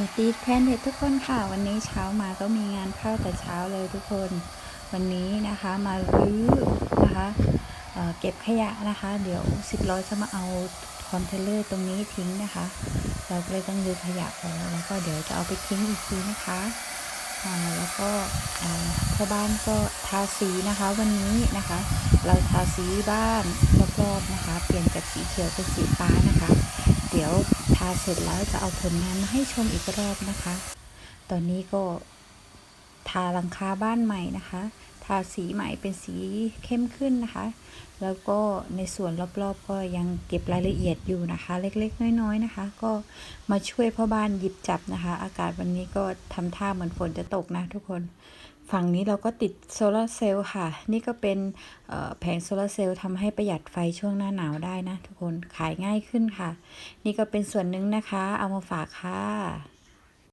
วัสดีแฟนเพจทุกคนค่ะ วันนี้เช้ามาก็มีงานเข้าแต่เช้าเลยทุกคน วันนี้นะคะมารื้อนะคะเเก็บขยะนะคะ เดี๋ยวสิบล้อจะมาเอาคอนเทนเนอร์ตรงนี้ทิ้งนะคะ เราก็เลยต้องรื้อขยะออกแล้วก็เดี๋ยวจะเอาไปทิ้งอีกทีนะคะแล้วก็อ่าพ่อบ้านก็ทาสีนะคะวันนี้นะคะ เราทาสีบ้านรอบๆนะคะ เปลี่ยนจากสีเขียวเป็นสีฟ้านะคะ เดี๋ยวทาเสร็จแล้วจะเอาผลงานมาให้ชมอีกรอบนะคะ ตอนนี้ก็ทาหลังคาบ้านใหม่นะคะ ทาสีใหม่เป็นสีเข้มขึ้นนะคะ แล้วก็ในส่วนรอบๆก็ยังเก็บรายละเอียดอยู่นะคะ เล็กๆ น้อยๆนะคะ ก็มาช่วยพ่อบ้านหยิบจับนะคะ อากาศวันนี้ก็ทำท่าเหมือนฝนจะตกนะทุกคน ฝั่งนี้เราก็ติดโซลาร์เซลล์ค่ะ นี่ก็เป็นแผงโซลาร์เซลล์ทำให้ประหยัดไฟช่วงหน้าหนาวได้นะทุกคนขายง่ายขึ้นค่ะ นี่ก็เป็นส่วนหนึ่งนะคะ เอามาฝากค่ะ